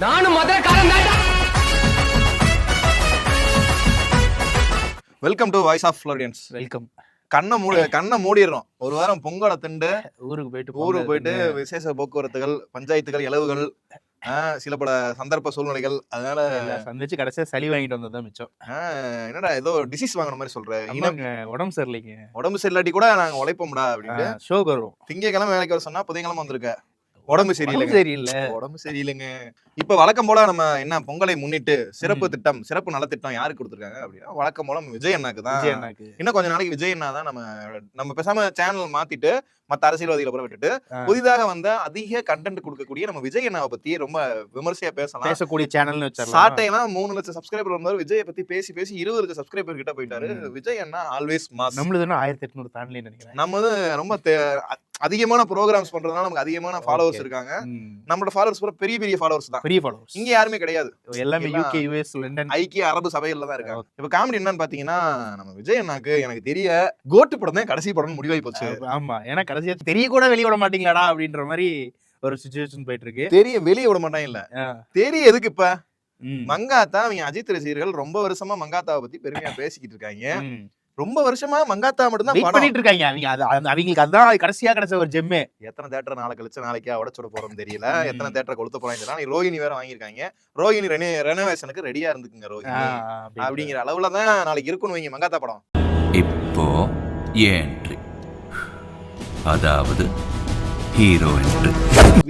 நானும் மதுரக்காரன் welcome to voice of Florians welcome கண்ணை மூடி கண்ணை மூடிடுறோம். ஒரு வாரம் பொங்கலை திண்டு. ஊருக்கு போயிட்டு ஊருக்கு போயிட்டு விசேஷ போக்குவரத்துகள் பஞ்சாயத்துகள் இலவுகள் ஆஹ், சில பல சந்தர்ப்ப சூழ்நிலைகள். அதனால சந்திச்சு கடைசியா சளி வாங்கிட்டு வந்தது தான் மிச்சம். ஆஹ், என்னடா ஏதோ டிசீஸ் வாங்குற மாதிரி சொல்ற. இனம் ஆமாங்க உடம்பு சரியில்லைங்க. உடம்பு சரியில்லாட்டி கூட நாங்க உழைப்போம்டா அப்படின்னு ஷோக்கு வரும் திங்கக்கிழமை வேலைக்கு வர சொன்னா புதன்கிழமை வந்திருக்க. உடம்பு சரியில்லைங்க. சரியில்லை. உடம்பு சரியில்லைங்க. இப்ப வழக்கம் போல நம்ம என்ன பொங்கலை முன்னிட்டு சிறப்பு. திட்டம் சிறப்பு நலத்திட்டம் யாருக்கு கொடுத்துருக்காங்க அப்படின்னா வழக்கம் போல விஜய் அண்ணாக்கு தான். இன்னும் கொஞ்ச நாளைக்கு விஜய் அண்ணா தான் நம்ம நம்ம பேசாம சேனல் மாத்திட்டு மத்த அரசியல்வாதிகளை புற விட்டுட்டு. புதிதாக வந்த அதிக கண்டென்ட் கொடுக்கக்கூடிய நம்ம விஜய் அண்ணாவை பத்தி ரொம்ப விமர்சையா பேசலாம். பேசக்கூடிய சேனல்னு வச்சிடலாம். சாட்டையெல்லாம் மூணு லட்சம் சப்ஸ்கிரைபர் வந்தாரு விஜயை பத்தி பேசி பேசி இருபது லட்சம் சப்ஸ்கிரைபர் கிட்ட போயிட்டாரு. விஜய் அண்ணா ஆல்வேஸ் மாஸ் நம்மளுதுன்னா ஆயிரத்தி எட்நூறு தாண்டலன்னு நினைக்கிறேன். நம்ம வந்து ரொம்ப அதிகமான ப்ரோக்ராம்ஸ் பண்றதுனால நமக்கு அதிகமான ஃபாலோவர்ஸ். இருக்காங்க. நம்மளோட ஃபாலோவர்ஸ் பூரா பெரிய பெரிய ஃபாலோவர்ஸ் தான். பெரிய ஃபாலோவர்ஸ் இங்க யாருமே கிடையாது. எல்லாமே யூகே யூஎஸ் லண்டன் ஐக்கிய அரபு சபைகள்ல தான் இருக்காங்க. இப்ப காமெடி என்னன்னு பாத்தீங்கன்னா நம்ம விஜய் அண்ணாக்கு எனக்கு தெரிய கோட்டு படம் தான் கடைசி படம் முடிவாகி போச்சு. ஆமா ஏன்னா கடைசியா தெரிய கூட வெளிய விட மாட்டீங்களாடா அப்படின்ற மாதிரி ஒரு சுச்சுவேஷன் போயிட்டு இருக்கு. தெரிய வெளியே விட மாட்டாங்க இல்ல. தெரிய எதுக்கு இப்ப. மங்காத்தா அவங்க அஜித் ரசிகர்கள் ரொம்ப வருஷமா மங்காத்தாவை பத்தி பெருமையா பேசிக்கிட்டு இருக்காங்க. ரொம்ப வருஷமா மங்காத்தா மட்டும்தான் வெயிட் படம். பண்ணிட்டு இருக்காங்க அவங்க அவங்களுக்கு அதான் கடைசியா கிடைச்ச ஒரு ஜெம்மே எத்தனை தேட்டர் நாளை கழிச்சு நாளைக்கா உடச்சுட போறோம்னு தெரியல. எத்தனை தேட்டரை கொளுத்த போறாங்க ரோஹிணி வேற வாங்கியிருக்காங்க. ரோஹிணி ரெனே ரெனோவேஷனுக்கு ரெடியா இருந்துக்குங்க ரோஹிணி. அப்படிங்கிற அளவுல தான் நாளைக்கு இருக்குன்னு வைங்க மங்காத்தா படம். இப்போ என்ட்ரி அதாவது ஹீரோ என்ட்ரி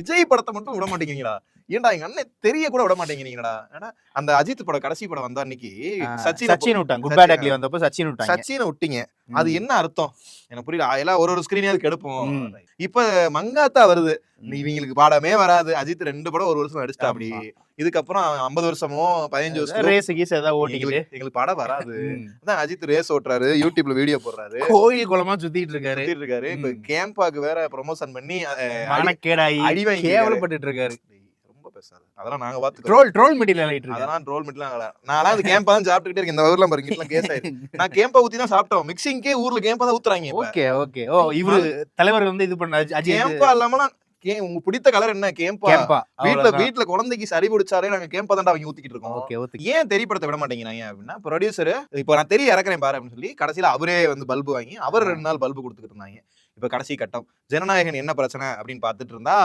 விஜய் படத்தை மட்டும் விட மாட்டேங்கிறீங்களா? ஏன்டா எங்க அண்ணன் தெரிய கூட விட மாட்டேங்கிறீங்கடா. ஏன்னா அந்த அஜித் படம் கடைசி படம் வந்தா அன்னைக்கு சச்சின் சச்சின் விட்டாங்க. குட் பேட் அக்லி வந்தப்போ சச்சின் விட்டாங்க. சச்சினை விட்டீங்க. அது என்ன அர்த்தம்? எனக்கு புரியல. எல்லாம் ஒரு ஒரு ஸ்கிரீனாவது கெடுப்போம். இப்ப மங்காத்தா வருது. இவங்களுக்கு பாடமே வராது. அஜித் ரெண்டு படம் ஒரு வருஷம் நடிச்சிட்டா அப்படி. இதுக்கப்புறம் ஐம்பது வருஷமோ பதினஞ்சு வருஷம் ரேஸ் கீஸ் ஏதாவது ஓட்டிக்கிட்டு. எங்களுக்கு படம் வராது. அதான் அஜித் ரேஸ் ஓட்டுறாரு. யூடியூப்ல வீடியோ போடுறாரு. கோயில் குளமா சுத்திட்டு இருக்காரு. சுத்திட்டு இருக்காரு. இப்ப. கேம்பாக்கு வேற ப்ரொமோஷன் பண்ணி அடி- வாங்கி கேவலப்பட்டுட்டு இருக்காரு. பேசாது அதெல்லாம் நாங்க பாத்துக்கிறோம். ட்ரோல் ட்ரோல் ஆயிட்டு இருக்காரு. அதெல்லாம் ட்ரோல் மிட்லாம் நான் அது கேம்பா தான் சாப்பிட்டுக்கிட்டே இருக்கேன். இந்த ஊர்ல பாருங்க இட்லாம் கேஸ் ஆயிருக்கு நான் கேம்பா ஊத்தி தான் சாப்பிட்டோம். மிக்சிங்கே ஊர்ல கேம்பா தான் ஊத்துறாங்க. Okay okay. ஓ இவரு தலைவர் வந்து இது பண்ண கேம்பா இல்லாம கே- உங்க பிடித்த கலர் என்ன? கேம்பா. கேம்பா. வீட்ல வீட்ல குழந்தைக்கு சரி பிடிச்சாலே நாங்க கேம்பா தான் அவங்க ஊத்திக்கிட்டு இருக்கோம். ஓகே ஓகே ஏன் தெரியப்படுத்த விட மாட்டேங்கிறாங்க அப்படின்னா ப்ரொடியூசர் இப்போ நான் தெரிய இறக்குறேன் பாரு அப்படின்னு சொல்லி கடைசியில அவரே வந்து பல்பு வாங்கி அவர் ரெண்டு நாள் பல்பு கொடுத்துக்கிட்டு இருந்தாங்க. இப்ப கடைசி கட்டம். ஜனநாயகன் என்ன பிரச்சனை அப்படின்னு பார்த்துட்டு இருந்தா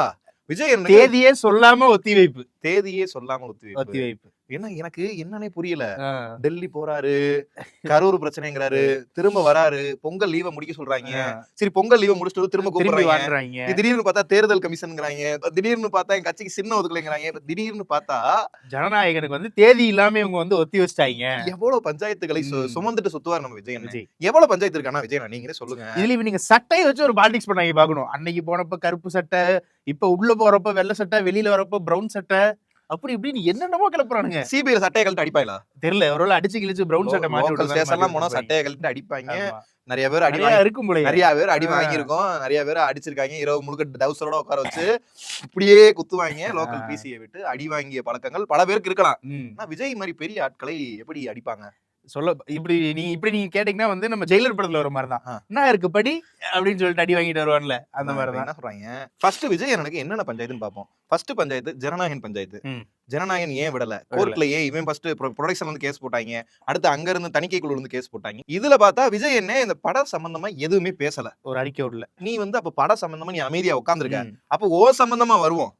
விஜய் தேதியே சொல்லாம ஒத்தி வைப்பு தேதியே சொல்லாம ஒத்தி ஒத்தி வைப்பு. வைப்பு ஏன்னா எனக்கு என்னன்னே புரியல. டெல்லி போறாரு கரூர் பிரச்சனைங்கிறாரு திரும்ப வராரு பொங்கல் லீவை முடிக்க சொல்றாங்க. சரி பொங்கல் லீவை முடிச்சுட்டு திரும்ப கூப்பிடுறாங்க திடீர்னு பார்த்தா தேர்தல் கமிஷன்ங்கிறாங்க திடீர்னு பார்த்தா என் கட்சிக்கு சின்ன ஒதுக்கலைங்கிறாங்க திடீர்னு பார்த்தா ஜனநாயகனுக்கு வந்து தேதி இல்லாம இவங்க வந்து ஒத்தி வச்சிட்டாங்க எவ்வளவு பஞ்சாயத்துகளை. சுமந்துட்டு சுத்துவார் நம்ம விஜய் அண்ணன். விஜய் எவ்வளவு பஞ்சாயத்து இருக்கானா விஜய் அண்ணா? நீங்களே சொல்லுங்க இதுல நீங்க சட்டையை வச்சு ஒரு பாலிடிக்ஸ் பண்ணாங்க பாக்கணும் அன்னைக்கு போனப்ப கருப்பு சட்டை இப்ப உள்ள போறப்ப வெள்ளை சட்டை வெளியில வரப்ப பிரவுன் சட்டை அப்படி இப்படின்னு என்னென்னமோ கிளப்புறானுங்க. சிபிஐ சட்டையை கழட்டி அடிப்பாங்களா? தெரியல ஒருவேளை அடிச்சு கிழிச்சு பிரவுன் சட்டை மாட்டி ஸ்டேஷன்லாம் போனா சட்டையை கழட்டி அடிப்பாங்க. நிறைய பேர் அடி இருக்கும் போல நிறைய பேர் அடி. வாங்கியிருக்கோம். நிறைய பேர் அடிச்சிருக்காங்க. இரவு முழுக்க டவுசரோட உட்கார வச்சு இப்படியே குத்துவாங்க. லோக்கல். பிசியை விட்டு அடி வாங்கிய பழக்கங்கள் பல பேருக்கு இருக்கலாம். ஆனா விஜய் மாதிரி பெரிய ஆட்களை எப்படி அடிப்பாங்க? சொல்ல இப்படி நீ இப்படி நீங்க கேட்டீங்கன்னா வந்து நம்ம ஜெயிலர் படத்துல வர மாதிரி தான். ஆ. என்ன இருக்கு படி? அப்படின்னு சொல்லிட்டு அடி வாங்கிட்டு வருவான்ல அந்த மாதிரி தான். சொல்றாங்க? ஃபர்ஸ்ட் விஜய் எனக்கு என்னென்ன பஞ்சாயத்துன்னு பார்ப்போம். ஃபர்ஸ்ட் பஞ்சாயத்து ஜனநாயகன் பஞ்சாயத்து. ஜனநாயகன் ஏன் விடல? கோர்ட்ல ஏன் இவன் ஃபர்ஸ்ட் ப்ரொடக்ஷன் வந்து கேஸ் போட்டாங்க. அடுத்து அங்க இருந்து தணிக்கை குழு வந்து கேஸ் போட்டாங்க. இதுல பார்த்தா விஜய் என்ன இந்த படம் சம்பந்தமா எதுவுமே பேசல. ஒரு அறிக்கை விடல. நீ வந்து அப்ப படம் சம்பந்தமா நீ அமைதியா உட்காந்துருக்க. அப்ப ஓ சம்பந்தமா வருவோம்.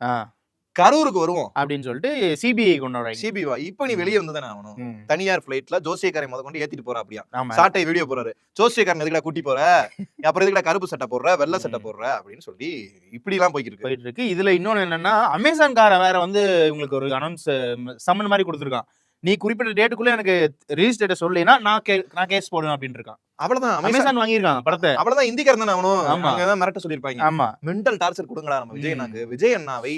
கரூருக்கு வருவோம். அப்படின்னு சொல்லிட்டு சிபிஐ கொண்டாடுறாங்க சிபிவா இப்ப நீ வெளியே வந்து தானே ஆகணும். தனியார் பிளைட்ல ஜோசியக்காரை முத கொண்டு ஏத்திட்டு போறா அப்படியா? சாட்டை வீடியோ போறாரு ஜோசியக்காரன் எதுக்குடா கூட்டி போற? அப்புறம் எதுக்குடா கருப்பு சட்டை போடுற? வெள்ளை சட்டை. போடுற? அப்படின்னு சொல்லி இப்படி எல்லாம் இருக்கு. போயிட்டு இருக்கு. இதுல இன்னொன்னு என்னன்னா அமேசான் கார வேற வந்து உங்களுக்கு ஒரு அனௌன்ஸ் சம்மன் மாதிரி கொடுத்துருக்கான். நீ குறிப்பிட்ட டேட்டுக்குள்ள எனக்கு ரிலீஸ் டேட்டை சொல்லினா நான் கே நான் கேஸ் போடுவேன் அப்படின்னு இருக்கான். அவ்வளவுதான். அமேசான் வாங்கியிருக்கான் படத்தை. அவ்வளவுதான். இந்திக்காரன் தானே. அங்கதான் மிரட்ட சொல்லியிருப்பாங்க. ஆமா. மென்டல் டார்ச்சர் கொடுங்கடா நம்ம விஜய். அண்ணாக்கு விஜய் அண்ணாவை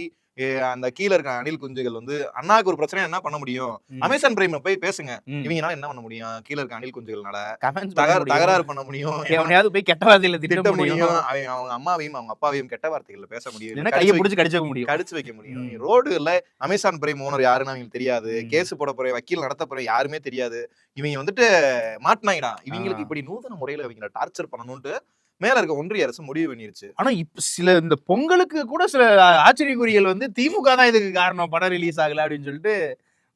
அந்த கீழ இருக்க அணில் குஞ்சுகள் வந்து அண்ணாக்கு ஒரு பிரச்சனை என்ன பண்ண முடியும். அமேசான் பிரைம்ல போய் பேசுங்க. இவங்கனால என்ன பண்ண முடியும்? கீழ இருக்க அணில் குஞ்சுகள்னால தகராறு பண்ண முடியும். எவனையாவது போய் கெட்ட வார்த்தையில திட்ட முடியும். அவங்க அவங்க அம்மாவையும் அவங்க அப்பாவையும் கெட்ட வார்த்தைகள்ல பேச முடியும். கையை பிடிச்சி கடிச்சு வைக்க முடியும். கடிச்சு வைக்க முடியும். ம். ரோடுல அமேசான் பிரைம் ஓனர் யாருன்னு அவங்களுக்கு தெரியாது. கேஸ் போட போற வக்கீல் நடத்த போற யாருமே தெரியாது. இவங்க வந்துட்டு மாட்டினாங்கடா இவங்களுக்கு. இப்படி நூதன முறையில இவங்களை டார்ச்சர் பண்ணணும்ட்டு மேல இருக்க ஒன்றிய அரசு முடிவு பண்ணிருச்சு. ஆனா இப்ப சில இந்த பொங்கலுக்கு கூட சில ஆச்சரியக்குறிகள் வந்து திமுக தான் இதுக்கு காரணம் படம் ரிலீஸ் ஆகல அப்படின்னு சொல்லிட்டு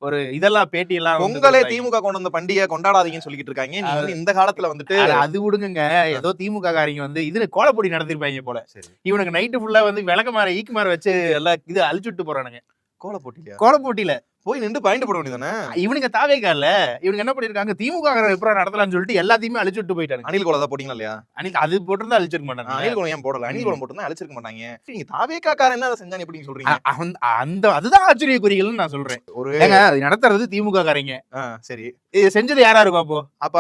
ஒரு இதெல்லாம் பேட்டி எல்லாம் வந்து பொங்கலே. திமுக கொண்டு வந்த பண்டிகை கொண்டாடாதீங்கன்னு சொல்லிட்டு இருக்காங்க. நீங்க வந்து இந்த காலத்துல வந்துட்டு அது விடுங்க ஏதோ திமுக காரங்க வந்து இதுல கோலப்பொடி நடத்திருப்பாங்க போல. இவனுக்கு நைட்டு ஃபுல்லா வந்து விளக்கமாற ஈக்குமார வச்சு எல்லாம் இது அழிச்சுட்டு போறானுங்க. கோல போட்டியா கோலப்போட்டியில. போய் நின்று பாயிண்ட் போட வேண்டியதானே இவனுங்க தாவேக்கா இல்ல இவனுங்க என்ன பண்ணிருக்காங்க? திமுக எப்பறம் நடத்தலாம்னு சொல்லிட்டு எல்லாத்தையுமே அழிச்சுட்டு போயிட்டாங்க அணில் கோலம் தான் போட்டீங்களா இல்லையா? அன்னைக்கு அது போட்டிருந்தா அழிச்சிருக்க மாட்டாங்க அணில் கோலம் ஏன் போடல? அணில் கோலம் போட்டு அழிச்சிருக்க மாட்டாங்க. நீங்க தாவேக்கா காரன் என்ன அதை செஞ்சான்னு எப்படி சொல்றீங்க? அந்த- அதுதான் ஆச்சரியக்குறிகள்னு நான் சொல்றேன். ஒரு அது நடத்துறது திமுக காரங்க சரி. இது செஞ்சது யாரா இருக்கும் அப்போ அப்ப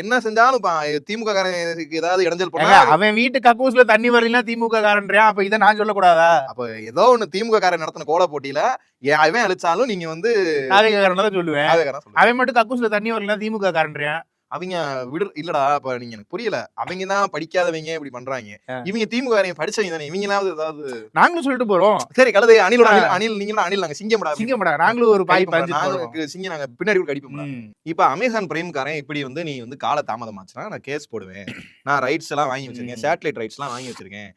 என்ன செஞ்சாலும் திமுக காரனுக்கு ஏதாவது இடைஞ்சல் பண்ணா அவன் வீட்டு கக்கூஸ்ல தண்ணி வரலன்னா திமுக காரன்றியா? அப்ப இதை நான் சொல்லக்கூடாதா அப்ப ஏதோ ஒண்ணு திமுக காரன் நடத்தின கோல போட்டியில ஏன் அவன் அழிச்சாலும் நீங்க வந்து சொல்லுவேன். அவன் மட்டும் கக்கூஸ்ல தண்ணி வரலன்னா திமுக காரன்றியா? அவங்க விடு இல்லடா அப்ப நீங்க எனக்கு புரியல. அவங்க தான் படிக்காதவங்க இப்படி பண்றாங்க. இவங்க திமுக படிச்சவங்க தானே. இவங்களாவது ஏதாவது நாங்களும் சொல்லிட்டு போறோம். சரி கழுதை அணிலோட அணில் நீங்க அணில் நாங்க சிங்கம்டா. சிங்கமடா நாங்களும் ஒரு பாய் பஞ்சு போறோம் நாங்க பின்னாடி கூட கடிப்போம் ம். இப்ப அமேசான் பிரைம்காரன் இப்படி வந்து நீ வந்து கால தாமதமாச்சுன்னா நான் கேஸ் போடுவேன். நான் ரைட்ஸ் எல்லாம் வாங்கி வச்சிருக்கேன். சேட்டலைட் ரைட்ஸ் எல்லாம் வாங்கி வச்சிருக்கேன்.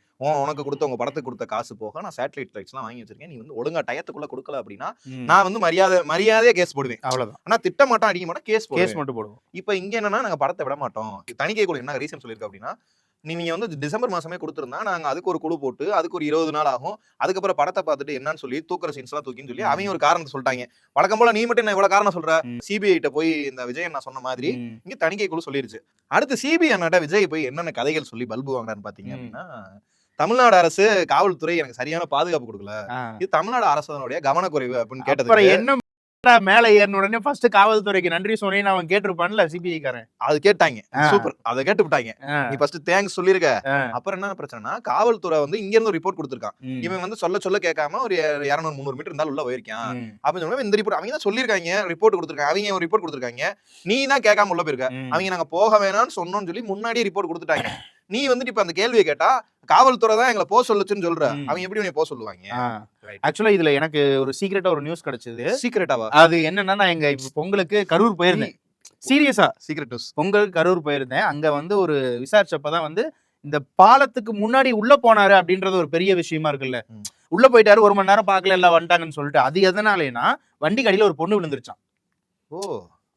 உனக்கு கொடுத்த உங்க படத்துக்கு கொடுத்த காசு போக நான் சேட்டலைட் எல்லாம் வாங்கி வச்சிருக்கேன். நீ வந்து ஒழுங்கா டயத்துக்குள்ள கொடுக்கல அப்படின்னா. நான் வந்து மரியாதை மரியாதையா கேஸ் போடுவேன். அவ்வளவுதான். ஆனா திட்ட மாட்டோம் அடிக்க மாட்டோம் கேஸ் கேஸ் மட்டும் போடுவோம். இப்ப இங்க என்னன்னா நாங்க படத்தை விட மாட்டோம். தணிக்கை குழு என்ன ரீசன் சொல்லிருக்கு அப்படின்னா நீங்க வந்து டிசம்பர் மாசமே கொடுத்துருந்தா நாங்க அதுக்கு ஒரு குழு போட்டு அதுக்கு ஒரு இருபது நாள் ஆகும் அதுக்கப்புறம் படத்தை பார்த்துட்டு என்னன்னு சொல்லி தூக்குற சீன்ஸ் எல்லாம் தூக்கின்னு சொல்லி அவங்க ஒரு காரணத்தை சொல்லிட்டாங்க வழக்கம் போல நீ மட்டும் என்ன இவ்வளவு காரணம் சொல்ற ம். சிபிஐ கிட்ட போய் இந்த விஜய் நான் சொன்ன மாதிரி. இங்க தணிக்கை குழு சொல்லிருச்சு அடுத்து சிபிஐ அண்ணாட்ட விஜய் போய் என்னென்ன கதைகள் சொல்லி பல்பு ம். அப்படின்னா தமிழ்நாடு அரசு காவல்துறை எனக்கு சரியான பாதுகாப்பு கொடுக்கல. இது தமிழ்நாடு அரசனுடைய கவனக்குறைவு அப்படின்னு கேட்டது என்ன மேல ஏறின உடனே ஃபர்ஸ்ட் காவல்துறைக்கு நன்றி சொன்னேன்னு அவன் கேட்டிருப்பான்ல சிபிஐ காரன் அது கேட்டாங்க. சூப்பர் அதை கேட்டு விட்டாங்க. நீ ஃபர்ஸ்ட் தேங்க்ஸ் சொல்லிருக்க. அப்புறம் என்ன பிரச்சனைனா காவல்துறை வந்து இங்க இருந்து ரிப்போர்ட் கொடுத்துருக்கான். இவன் வந்து சொல்ல சொல்ல கேட்காம ஒரு இரநூறு முந்நூறு மீட்டர் இருந்தாலும் உள்ள போயிருக்கான். அப்படின்னு சொன்னா இந்த ரிப்போர்ட் அவங்க தான் சொல்லியிருக்காங்க ரிப்போர்ட் கொடுத்துருக்காங்க அவங்க ஒரு ரிப்போர்ட் கொடுத்துருக்காங்க நீ தான் கேட்காம உள்ள போயிருக்க. அவங்க நாங்க போக வேணாம்னு சொன்னோம்னு சொல்லி முன்னாடியே ரிப்போர்ட் கொடுத்துட்டாங்க நீ வந்துட்டு இப்ப அந்த கேள்வியை கேட்டா காவல்துறை தான் எங்களை போக சொல்லுச்சுன்னு சொல்ற. அவங்க எப்படி உன்னை போக சொல்லுவாங்க. ஆக்சுவலா இதுல எனக்கு ஒரு சீக்கிரட்டா ஒரு நியூஸ் கிடைச்சது. சீக்கிரட்டாவா அது என்னன்னா நான் எங்க இப்ப பொங்கலுக்கு கரூர் போயிருந்தேன். சீரியஸா சீக்கிரட் நியூஸ் பொங்கல் கரூர் போயிருந்தேன். அங்க வந்து ஒரு விசாரிச்சப்பதான் வந்து இந்த பாலத்துக்கு முன்னாடி உள்ள போனாரு அப்படின்றது ஒரு பெரிய விஷயமா இருக்குல்ல. உள்ள போயிட்டாரு ஒரு மணி நேரம் பார்க்கல எல்லாம் வந்துட்டாங்கன்னு சொல்லிட்டு. அது எதனாலேனா வண்டி கடியில ஒரு பொண்ணு விழுந்துருச்சான் ஓ.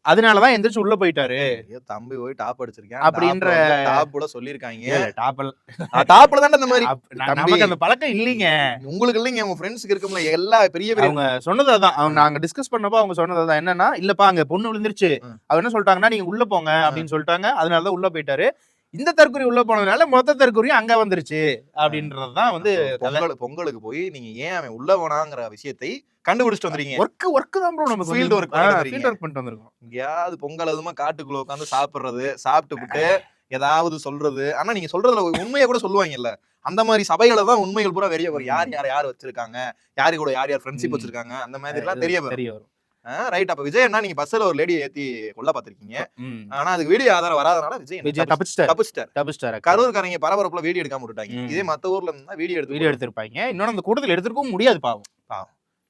அதனாலதான் எந்திரிச்சு உள்ள போயிட்டாரு. தம்பி போய் டாப் அடிச்சிருக்கேன். அப்படின்ற- டாப் கூட சொல்லியிருக்காங்க. டாப்பல் டாப்ல தான் இந்த மாதிரி. நமக்கு அந்த பழக்கம் இல்லைங்க. உங்களுக்கு இல்லைங்க உங்க ஃப்ரெண்ட்ஸ்க்கு இருக்கும்ல எல்லா பெரிய பெரிய அவங்க சொன்னது அதான். அவங்க நாங்க டிஸ்கஸ் பண்ணப்போ அவங்க சொன்னது அதான். என்னன்னா இல்லப்பா அங்க பொண்ணு விழுந்துருச்சு. அவர் என்ன சொல்லிட்டாங்கன்னா நீங்க உள்ள போங்க அப்படின்னு சொல்லிட்டாங்க. அதனாலதான் உள்ள போயிட்டாரு. இந்த தற்கொலை உள்ள போனதுனால மொத்த தற்கொலையும் அங்க வந்துருச்சு அப்படின்றதுதான் வந்து பொங்கல் பொங்கலுக்கு போய் நீங்க ஏன் அவன் உள்ள போனாங்கிற விஷயத்தை கண்டுபிடிச்சிட்டு வந்துறீங்க ஒர்க் ஒர்க் தான் ப்ரோ வர்றீங்க. ஃபீல்ட் ஒர்க் பண்ணிட்டு வந்திருக்கோம். எங்கேயாவது பொங்கல் அதுமா காட்டுக்குள்ள உட்காந்து சாப்பிடுறது சாப்பிட்டு விட்டு ஏதாவது சொல்றது. ஆனா நீங்க சொல்றதுல உண்மையை கூட சொல்லுவாங்கல்ல. அந்த மாதிரி சபைகளை தான் உண்மைகள் பூரா வெளிய வரும். யார் யார் யார் வச்சிருக்காங்க? யாரு கூட யார் யார் ஃப்ரெண்ட்ஷிப். வச்சிருக்காங்க? அந்த மாதிரி எல்லாம் தெரிய வரும். ரைட் அப்ப விஜய் அண்ணா நீங்க பஸ்ல ஒரு லேடி ஏத்தி கொல்ல பாத்திருக்கீங்க. ஆனா அதுக்கு வீடியோ ஆதாரம் வராதனால விஜய் விஜய் தப்பிச்சிட்டாரு. தப்பிச்சிட்டாரு. தப்பிச்சிட்டாரு கரூர்காரங்க பரபரப்புல வீடியோ எடுக்காம விட்டுட்டாங்க. இதே மத்த ஊர்ல இருந்தா வீடியோ எடுத்து வீடியோ எடுத்திருப்பாங்க. இன்னொன்னு அந்த கூட்டத்தில் எடுத்திருக்கவும் முடியாது பாவம்.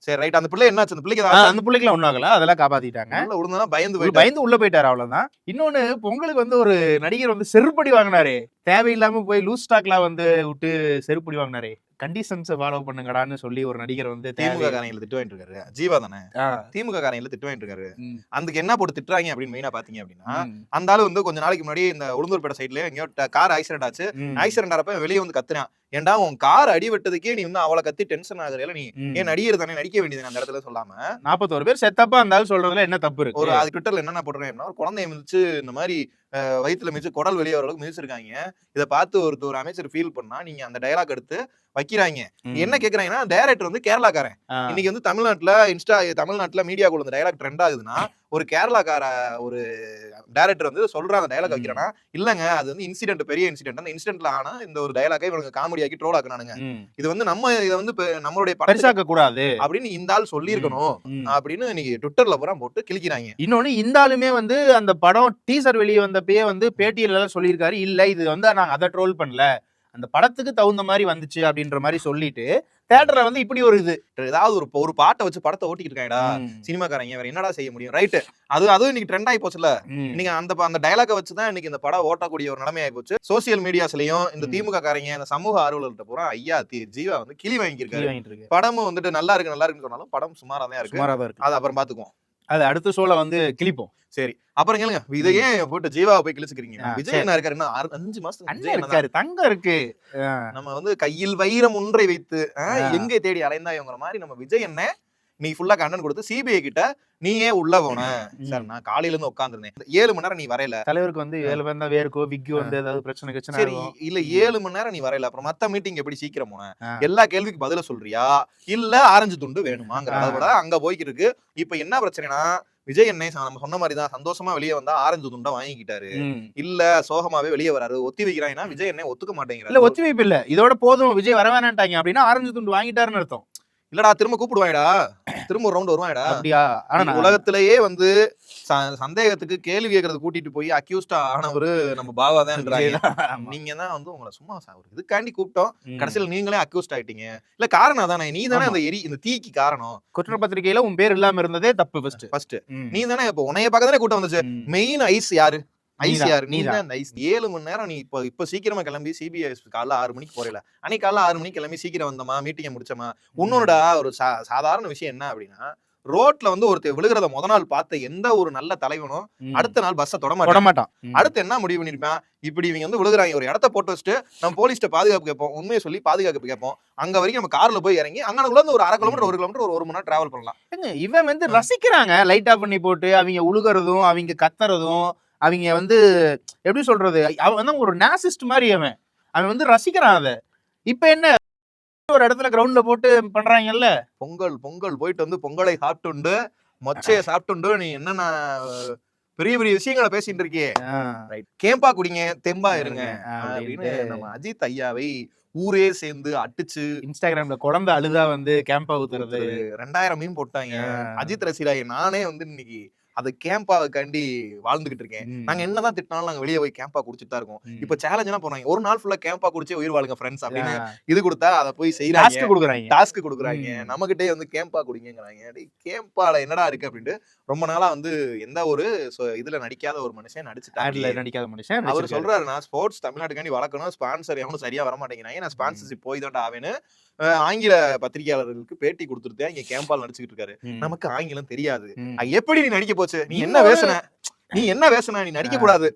சரி ரைட் அந்த பிள்ளை என்னாச்சு? அந்த பிள்ளைக்கு அந்த பிள்ளைக்குலாம் ஒன்றும் ஆகல. அதெல்லாம் காப்பாத்திட்டாங்க. உள்ள பயந்து பயந்து உள்ள போயிட்டாரு அவ்வளவுதான். இன்னொன்னு பொங்கலுக்கு வந்து ஒரு நடிகர் வந்து செருப்படி வாங்கினாரு. தேவையில்லாம போய் லூஸ் ஸ்டாக்லாம் வந்து விட்டு செருப்படி வாங்கினாரு. கண்டிஷன்ஸை ஃபாலோ பண்ணுங்கடான்னு சொல்லி ஒரு நடிகர் வந்து திமுக காரங்களை திட்டு வாங்கிட்டு இருக்காரு ஜீவா தானே? திமுக காரங்களை திட்டு வாங்கிட்டு இருக்காரு அதுக்கு என்ன போட்டு திட்டுறாங்க அப்படின்னு மெயினா பாத்தீங்க அப்படின்னா அந்த ஆளு வந்து கொஞ்ச நாளைக்கு முன்னாடி இந்த உளுந்தூர்பேட்டை சைட்ல எங்கேயோ கார் ஆக்சிடென்ட் ஆச்சு. ஆக்சிடென்ட் ஆறப்ப வெளியே வந்து கத்துறான் ஏன்டா உன் கார் அடி வெட்டதுக்கே நீ வந்து அவளை கத்தி டென்ஷன் ஆகுறதுல நீ. ஏன் நடிகர் தானே? நடிக்க வேண்டியது அந்த இடத்துல சொல்லாம? நாற்பத்தோரு பேர் செத்தப்பா இருந்தாலும் சொல்றதுல என்ன தப்பு ஒரு இருக்கு அது ட்விட்டர்ல என்னென்ன அப்படின்னா ஒரு குழந்தைய மிதிச்சு இந்த மாதிரி வயித்துல மிதிச்சு குடல் வெளியே வர அளவுக்கு மிதிச்சிருக்காங்க. இதை பார்த்து ஒருத்தர் ஒரு அமைச்சர் ஃபீல் பண்ணா நீங்க அந்த டயலாக் எடுத்து வைக்கிறாங்க. என்ன கேக்குறாங்கன்னா டைரக்டர் வந்து கேரளாக்காரன். இன்னைக்கு வந்து தமிழ்நாட்டுல இன்ஸ்டா தமிழ்நாட்டுல மீடியாக்குள்ள இந்த டயலாக் ட்ரெண்ட் ஆகுதுன்னா ஒரு கேரளாக்கார ஒரு டைரக்டர் வந்து சொல்ற அந்த டயலாக். வைக்கிறானா இல்லங்க அது வந்து இன்சிடென்ட் பெரிய இன்சிடென்ட் அந்த இன்சிடென்ட்ல ஆனா இந்த ஒரு டயலாக்கை இவங்க காமெடி ஆக்கி ட்ரோல் ஆக்குனானுங்க. இது வந்து நம்ம இதை வந்து நம்மளுடைய பெருசாக்க கூடாது. அப்படின்னு இந்த ஆள் சொல்லியிருக்கணும். அப்படின்னு இன்னைக்கு ட்விட்டர்ல பூரா போட்டு கிழிக்கிறாங்க. இன்னொன்னு இந்த ஆளுமே வந்து அந்த படம் டீசர் வெளியே வந்தப்பயே வந்து பேட்டியில எல்லாம் சொல்லியிருக்காரு. இல்ல இது வந்து நாங்க அதை ட்ரோல் பண்ணல. அந்த படத்துக்கு தகுந்த மாதிரி வந்துச்சு அப்படின்ற மாதிரி சொல்லிட்டு தேட்டர்ல வந்து இப்படி ஒரு இது. ஏதாவது ஒரு ஒரு பாட்டை வச்சு படத்தை ஓட்டிக்கிட்டு இருக்காங்கடா. சினிமாக்காரங்க வேற என்னடா செய்ய முடியும்? ரைட்டு அது அதுவும் இன்னைக்கு ட்ரெண்ட் ஆகி போச்சுல. நீங்க அந்த அந்த டயலாக வச்சு தான் இன்னைக்கு இந்த படம் ஓட்டக்கூடிய ஒரு நிலைமை ஆகி போச்சு. சோசியல் மீடியாஸ்லயும் இந்த. திமுக காரங்க இந்த சமூக ஆர்வலர்கிட்ட பூரா ஐயா தி- ஜீவா வந்து கிளி வாங்கியிருக்காரு. படமும் வந்துட்டு நல்லா இருக்கு நல்லா இருக்குன்னு சொன்னாலும் படம் சுமாரா தான் இருக்கு. சுமாரா தான் இருக்கு. அது அப்புறம் பாத்துக்குவோம். அது அடுத்த ஷோல வந்து கிளிப்போம் சரி அப்புறம் கேளுங்க. இதையே போட்டு ஜீவாவை போய் கிழிச்சுக்கிறீங்க? விஜய். என்ன இருக்காருன்னா அஞ்சு மாசத்துக்கு அண்ணன் இருக்காரு தங்கம் இருக்கு. நம்ம வந்து கையில் வைரம் ஒன்றை வைத்து. எங்கே தேடி அலைந்தாயோங்கிற மாதிரி நம்ம விஜய் என்ன நீ ஃபுல்லா கண்ணன் கொடுத்து சிபிஐ கிட்ட நீ ஏன் உள்ள போன. சார் நான் காலையில இருந்து உட்காந்துருந்தேன் ஏழு மணி நேரம் நீ வரையல. தலைவருக்கு வந்து ஏழு பேர் தான் வேர்க்கோ விக்கோ வந்து ஏதாவது பிரச்சனை பிரச்சனை சரி இல்ல ஏழு மணி நேரம் நீ வரையல. அப்புறம் மத்த மீட்டிங் எப்படி சீக்கிரம் போன. எல்லா கேள்விக்கு பதில சொல்றியா? இல்ல ஆரஞ்சு துண்டு வேணுமாங்கிற. அளவுல அங்க போய்கிட்டு இருக்கு இப்ப என்ன பிரச்சனைனா விஜய் என்னை நம்ம சொன்ன மாதிரி தான் சந்தோஷமா வெளியே வந்தா ஆரஞ்சு துண்டை வாங்கிக்கிட்டாரு. இல்ல சோகமாவே வெளியே வராரு. ஒத்தி வைக்கிறாங்கன்னா விஜய் என்ன ஒத்துக்க இல்ல மாட்டேங்கிறாரு ஒத்தி வைப்பு இல்ல. இதோட போதும். விஜய் வர வேணான்ட்டாங்க அப்படின்னா ஆரஞ்சு துண்டு வாங்கிட்டாருன்னு அர்த்தம். இல்லடா திரும்ப கூப்பிடுவாங்கடா திரும்ப ஒரு ரவுண்ட் வருவாங்கடா அப்படியா? ஆனா உலகத்திலேயே வந்து சந்தேகத்துக்கு கேள்வி கேட்கறது கூட்டிட்டு போய் அக்யூஸ்டா ஆனவரு நம்ம பாவா தான். நீங்க தான் வந்து உங்களை சும்மா ஒரு இதுக்காண்டி கூப்பிட்டோம். கடைசியில நீங்களே அக்யூஸ்ட் ஆயிட்டீங்க. இல்ல காரணம் தானே நீ தானே. அந்த எரி இந்த தீக்கு காரணம். குற்றப்பத்திரிகையில உன் பேர் இல்லாம இருந்ததே தப்பு ஃபர்ஸ்ட் ஃபர்ஸ்ட் நீ தானே இப்ப உன்னைய பார்க்க தானே கூட்டம் வந்துச்சு? மெயின் ஐஸ் யாரு? யாரு நீ. தான். அந்த ஐஸ் ஏழு மணி நேரம் நீ இப்போ இப்போ சீக்கிரமா கிளம்பி சிபிஐ காலைல ஆறு மணிக்கு போறல. அன்னைக்கு காலைல ஆறு மணிக்கு கிளம்பி சீக்கிரம் வந்தோமா மீட்டிங்கை முடிச்சோமா? உன்னோட ஒரு சாதாரண விஷயம் என்ன அப்படின்னா ரோட்ல வந்து ஒருத்தர் விழுகிறத முத நாள் பார்த்த எந்த ஒரு நல்ல தலைவனும் அடுத்த நாள் பஸ்ஸை மாட்டான். அடுத்து என்ன முடிவு பண்ணிருப்பான் இப்படி இவங்க வந்து விழுகுறாங்க. ஒரு இடத்த போட்டு வச்சுட்டு நம்ம போலீஸ்ட்ட பாதுகாப்பு கேட்போம். உண்மையை சொல்லி பாதுகாப்பு கேட்போம். அங்க வரைக்கும் நம்ம கார்ல போய் இறங்கி அங்கனக்குள்ள ஒரு அரை கிலோமீட்டர் ஒரு கிலோமீட்டர் ஒரு ஒரு மணி நேரம் டிராவல் பண்ணலாம். இவன் வந்து ரசிக்கிறாங்க. லைட் ஆஃப் பண்ணி போட்டு அவங்க உழுகுறதும் அவங்க கத்துறதும் அவங்க வந்து எப்படி சொல்றது? அவன் வந்து ஒரு நாசிஸ்ட் மாதிரி அவன். அவன் வந்து ரசிக்கிறான் அத. இப்ப என்ன? ஒரு இடத்துல கிரவுண்ட்ல போட்டு பண்றாங்கல்ல? பொங்கல் பொங்கல். போயிட்டு வந்து பொங்கலை சாப்பிட்டுண்டு மொச்சைய சாப்பிட்டுண்டு நீ என்னென்ன பெரிய பெரிய விஷயங்களை பேசிட்டு இருக்கியே. ரைட் கேம்பா குடிங்க தெம்பா இருங்க. அப்படின்னு நம்ம அஜித் ஐயாவை ஊரே சேர்ந்து அடிச்சு இன்ஸ்டாகிராம்ல குழந்தை அழுதா வந்து கேம்பா ஊத்துறது. ஒரு ரெண்டாயிரம் மீன் போட்டாங்க. அஜித் ரசிகராய் நானே வந்து இன்னைக்கு அது கேம்பாவுக்காண்டி வாழ்ந்துகிட்டு இருக்கேன். நாங்க என்னதான் திட்டினாலும் நாங்க வெளியே போய் கேம்பா குடிச்சிட்டு தான் இருக்கோம். இப்ப சேலஞ்ச் போறாங்க ஒரு நாள் ஃபுல்லா கேம்பா குடிச்சே உயிர் வாழுங்க ஃப்ரெண்ட்ஸ் அப்படின்னு. இது கொடுத்தா அதை போய் டாஸ்க் செய்யறாங்க கொடுக்குறாங்க. டாஸ்க் கொடுக்குறாங்க. ம். நம்ம கிட்டே வந்து கேம்பா குடிங்கிறாங்க கேம்பால என்னடா இருக்கு அப்படின்ட்டு ரொம்ப நாளா வந்து எந்த ஒரு இதுல நடிக்காத ஒரு மனுஷன் நடிச்சுட்டாரு நடிக்காத மனுஷன் அவர். சொல்றாரு நான் ஸ்போர்ட்ஸ் தமிழ்நாட்டுக்காண்டி வளர்க்கணும். ஸ்பான்சர் எவனும் சரியா வர மாட்டேங்கிறாங்க நான் ஸ்பான்சர்ஷிப் போய் தான்டா ஆவேன்னு? ஆங்கில பத்திரிகையாளர்களுக்கு பேட்டி கொடுத்துருத்தேன் இங்க கேம்பால் நடிச்சுக்கிட்டு இருக்காரு. நமக்கு ஆங்கிலம் தெரியாது. எப்படி நீ நடிக்க போச்சு. நீ என்ன பேசுன நீ என்ன பேசுன நீ நடிக்க கூடாது.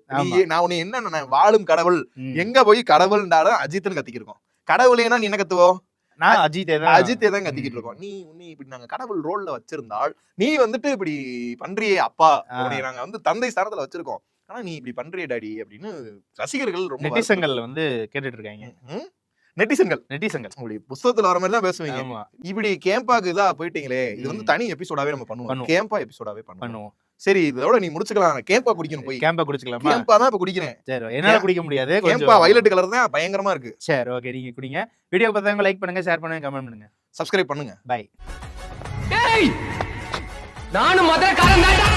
நான் உன்னை என்ன வாழும் கடவுள். எங்க போய் கடவுள்ன்றாலும் அஜித்னு கத்திக்கிருக்கோம். கடவுளேனா நீ என்ன கத்துவோம் நான் அஜித் தான். அஜித்தே தான் கத்திக்கிட்டு இருக்கோம் நீ நீ இப்படி நாங்க கடவுள் ரோல்ல வச்சிருந்தால் நீ வந்துட்டு இப்படி பண்றியே அப்பா. உன்னை நாங்க வந்து தந்தை ஸ்தானத்துல வச்சிருக்கோம். ஆனா நீ இப்படி பண்றியே டாடி அப்படின்னு ரசிகர்கள் ரொம்ப வந்து கேட்டுட்டு இருக்காங்க. நெட்டிசன்கள். நெட்டிசங்கள் அப்படி புஸ்தகத்துல வர மாதிரி தான் பேசுவீங்க இப்படி கேம்பாக்கு இதா போயிட்டீங்களே இது வந்து. தனி எபிசோடாவே நம்ம பண்ணுவோம். கேம்பா எபிசோடாவே பண்ணுவோம். சரி இதோட நீ முடிச்சுக்கலாம். கேம்பா குடிக்கணும் போய். கேம்பா குடிச்சுக்கலாமா? கேம்பா தான் இப்ப குடிக்கிறேன். சரி என்னால குடிக்க முடியாது. கேம்பா வயலட் கலர் தான் பயங்கரமா இருக்கு. சரி ஓகே. நீங்க குடிங்க. வீடியோ பார்த்தவங்க லைக் பண்ணுங்க ஷேர் பண்ணுங்க கமெண்ட் பண்ணுங்க. சப்ஸ்கிரைப் பண்ணுங்க. பை டேய் நானும் மதுரக்காரன் தான்டா!